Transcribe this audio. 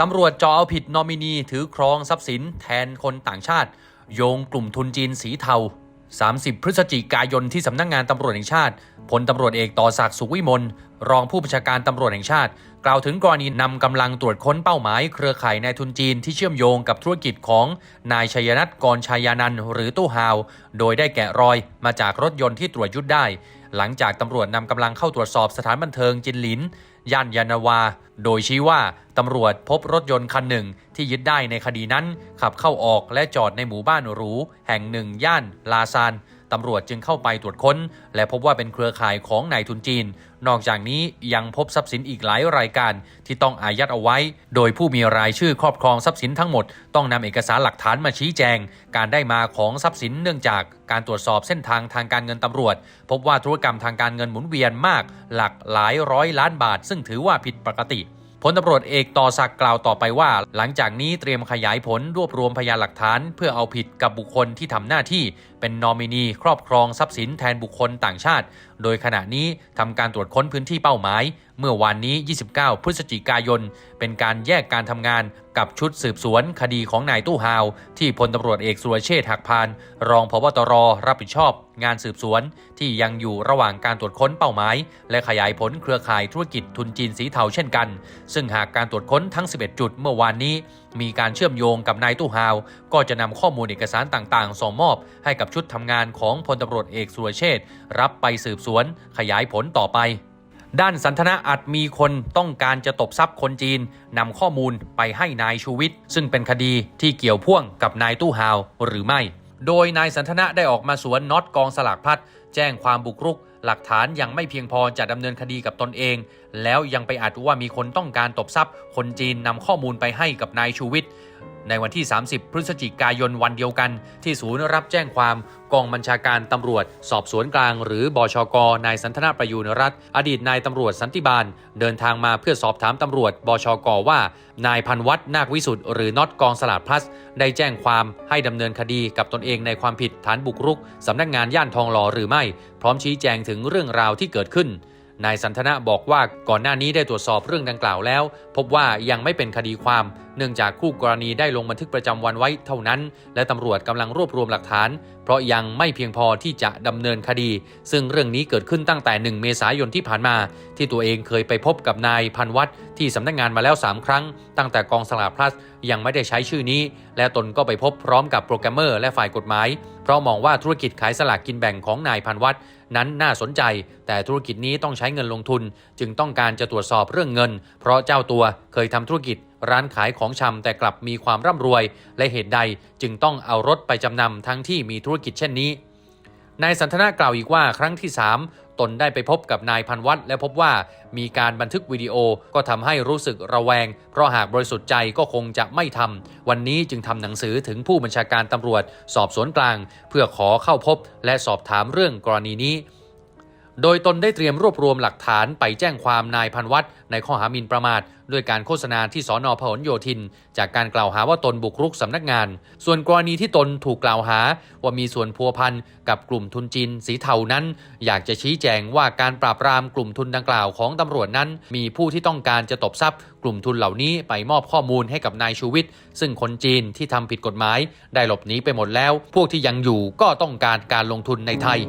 ตำรวจจอเอาผิดนอมินีถือครองทรัพย์สินแทนคนต่างชาติ โยงกลุ่มทุนจีนสีเทา 30 พฤศจิกายนที่สำนักงงานตำรวจแห่งชาติพลตำรวจเอกต่อศักดิ์สุขวิมลรองผู้บัญชาการตำรวจแห่งชาติ กล่าวถึงกรณีนำกำลังตรวจค้นเป้าหมาย เครือข่ายนายทุนจีนที่เชื่อมโยงกับธุรกิจของนายชัยนัทกรชายานันหรือตู้ฮาว โดยได้แกะรอยมาจากรถยนต์ที่ตรวจยึดได้ หลังจากตำรวจนำกำลังเข้าตรวจสอบสถานบันเทิงจินหลิน ย่านยานาวา โดยชี้ว่าตำรวจพบรถยนต์คันหนึ่งที่ยึดได้ในคดีนั้น ขับเข้าออกและจอดในหมู่บ้านหรู แห่งหนึ่งย่านลาซาน ตำรวจจึงเข้าไปตรวจค้น และพบว่าเป็นเครือข่ายของนายทุนจีน นอกจากนี้ยังพบทรัพย์สินอีกหลายรายการที่ต้องอายัดเอาไว้ โดยผู้มีรายชื่อครอบครองทรัพย์สินทั้งหมด ต้องนำเอกสารหลักฐานมาชี้แจง การได้มาของทรัพย์สินเนื่องจากการตรวจสอบเส้นทางทางการเงินตำรวจ พบว่าธุรกรรมทางการเงินหมุนเวียนมาก หลักหลายร้อยล้านบาท ซึ่งถือว่าผิดปกติ พลตำรวจเอกต่อศักดิ์กล่าวต่อไปว่า หลังจากนี้เตรียมขยายผลรวบรวมพยานหลักฐาน เพื่อเอาผิดกับบุคคลที่ทำหน้าที่เป็นนอมินีครอบครองทรัพย์สินแทนบุคคลต่างชาติ โดยขณะนี้ทำการตรวจค้นพื้นที่เป้าหมายเมื่อวานนี้ 29 พฤศจิกายน เป็นการแยกการทำงานกับชุดสืบสวนคดีของนายตู้ฮาว ที่พลตำรวจเอกสุรเชษฐ์หักพาน รองพบตรรับผิดชอบ งานสืบสวน ที่ยังอยู่ระหว่างการตรวจค้นเป้าหมาย และขยายผลเครือข่ายธุรกิจทุนจีนสีเทาเช่นกัน ซึ่งหากการตรวจค้นทั้ง 11 จุดเมื่อวานนี้ มีการเชื่อมโยงกับนายตู้ฮาว ก็จะนำข้อมูลเอกสารต่างๆ ส่งมอบ ให้กับชุดทำงานของพลตำรวจเอกสุรเชษฐ์รับไปสืบสวน ขยายผลต่อไป ด้านสันทนาอาจมีคนต้องการจะตบทรัพย์คนจีนนำข้อมูลไปให้นายชูวิทย์ซึ่งเป็นคดีที่เกี่ยวพ่วงกับนายตู้ฮาวหรือไม่ โดยนายสันทนาได้ออกมาสวนน็อตกองสลากพัดแจ้งความบุกรุก หลักฐานยังไม่เพียงพอจะดำเนินคดีกับตนเอง แล้วยังไปอัดว่ามีคนต้องการตบทรัพย์ คนจีนนำข้อมูลไปให้กับนายชูวิทย์ ในวันที่ 30 พฤศจิกายนวันเดียวกัน ที่ศูนย์รับแจ้งความกองบัญชาการตำรวจ สอบสวนกลาง หรือบชกนายสันทนาประยูรรัตน์อดีตนายตำรวจสันติบาล เดินทางมาเพื่อสอบถามตำรวจบชกว่า นายพันวัฒน์นาควิสุทธ์หรือน็อตกองสลาดพลัส ได้แจ้งความให้ดำเนินคดีกับตนเองในความผิดฐานบุกรุกสำนักงานย่านทองหล่อหรือไม่ พร้อมชี้แจงถึงเรื่องราวที่เกิดขึ้น นายสันทนะบอกว่าก่อนหน้านี้ได้ตรวจสอบเรื่องดังกล่าวแล้ว พบว่ายังไม่เป็นคดีความ เนื่องจากคู่กรณีได้ลงบันทึกประจำวันไว้เท่านั้น และตำรวจกำลังรวบรวมหลักฐาน เพราะยังไม่เพียงพอที่จะดำเนินคดี ซึ่งเรื่องนี้เกิดขึ้นตั้งแต่ 1 เมษายนที่ผ่านมา ที่ตัวเองเคยไปพบกับนายพันวัฒน์ที่สำนักงานมาแล้ว 3 ครั้ง ตั้งแต่กองสลากพลัสยังไม่ได้ใช้ชื่อนี้ และตนก็ไปพบพร้อมกับโปรแกรมเมอร์และฝ่ายกฎหมาย เพราะมองว่าธุรกิจขายสลากกินแบ่งของนายพันวัฒน์ นั้นน่าสนใจ แต่ธุรกิจนี้ต้องใช้เงินลงทุน จึงต้องการจะตรวจสอบเรื่องเงิน เพราะเจ้าตัวเคยทำธุรกิจ ร้านขายของชำแต่กลับมีความร่ำรวย และเหตุใดจึงต้องเอารถไปจำนำทั้งที่มีธุรกิจเช่นนี้นายสันทนากล่าวอีกว่าครั้งที่ 3 ตนได้ไปพบกับนายพันวัฒน์และพบว่ามีการบันทึกวิดีโอก็ทำให้รู้สึกระแวง เพราะหากบริสุทธิ์ใจก็คงจะไม่ทำวันนี้จึงทำหนังสือถึงผู้บัญชาการตำรวจ สอบสวนกลาง เพื่อขอเข้าพบและสอบถามเรื่องกรณีนี้ โดยตนได้เตรียมรวบรวมหลักฐานไปแจ้งความนายพันวัฒน์ในข้อหามินประมาทด้วยการโฆษณาที่สอนอพหลโยธิน จากการกล่าวหาว่าตนบุกรุกสำนักงาน ส่วนกรณีที่ตนถูกกล่าวหาว่ามีส่วนพัวพันกับกลุ่มทุนจีนสีเทานั้น อยากจะชี้แจงว่าการปราบปรามกลุ่มทุนดังกล่าวของตำรวจนั้น มีผู้ที่ต้องการจะตบทรัพย์ กลุ่มทุนเหล่านี้ไปมอบข้อมูลให้กับนายชูวิทย์ซึ่งคนจีนที่ทำผิดกฎหมาย ได้หลบหนีไปหมดแล้ว พวกที่ยังอยู่ก็ต้องการการลงทุนในไทย